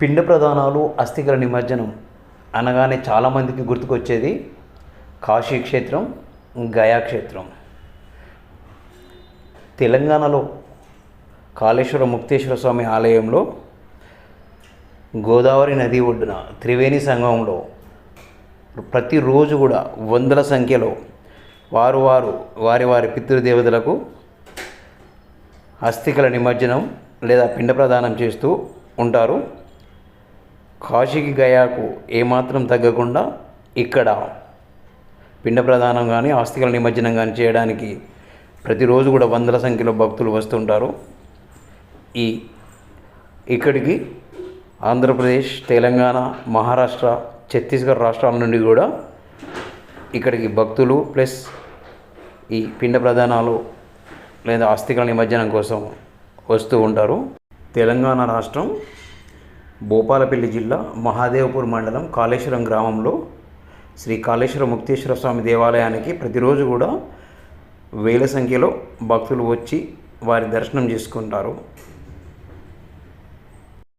పిండ ప్రధానాలు అస్థికల నిమజ్జనం అనగానే చాలామందికి గుర్తుకొచ్చేది కాశీ క్షేత్రం గయా క్షేత్రం. తెలంగాణలో కాళేశ్వర ముక్తేశ్వర స్వామి ఆలయంలో గోదావరి నది ఒడ్డున త్రివేణి సంఘంలో ప్రతిరోజు కూడా వందల సంఖ్యలో వారు వారు వారి వారి పితృదేవతలకు అస్థికల నిమజ్జనం లేదా పిండ ప్రదానం చేస్తూ ఉంటారు. కాశీకి గయాకు ఏమాత్రం తగ్గకుండా ఇక్కడ పిండ ప్రదానం కానీ ఆస్తికల నిమజ్జనం కానీ చేయడానికి ప్రతిరోజు కూడా వందల సంఖ్యలో భక్తులు వస్తుంటారు. ఈ ఇక్కడికి ఆంధ్రప్రదేశ్ తెలంగాణ మహారాష్ట్ర ఛత్తీస్గఢ్ రాష్ట్రాల నుండి కూడా ఇక్కడికి భక్తులు ప్లస్ ఈ పిండ ప్రధానాలు లేదా ఆస్తికల నిమజ్జనం కోసం వస్తూ ఉంటారు. తెలంగాణ రాష్ట్రం భూపాలపల్లి జిల్లా మహాదేవపూర్ మండలం కాళేశ్వరం గ్రామంలో శ్రీ కాళేశ్వర ముక్తేశ్వర స్వామి దేవాలయానికి ప్రతిరోజు కూడా వేల సంఖ్యలో భక్తులు వచ్చి వారి దర్శనం చేసుకుంటారు.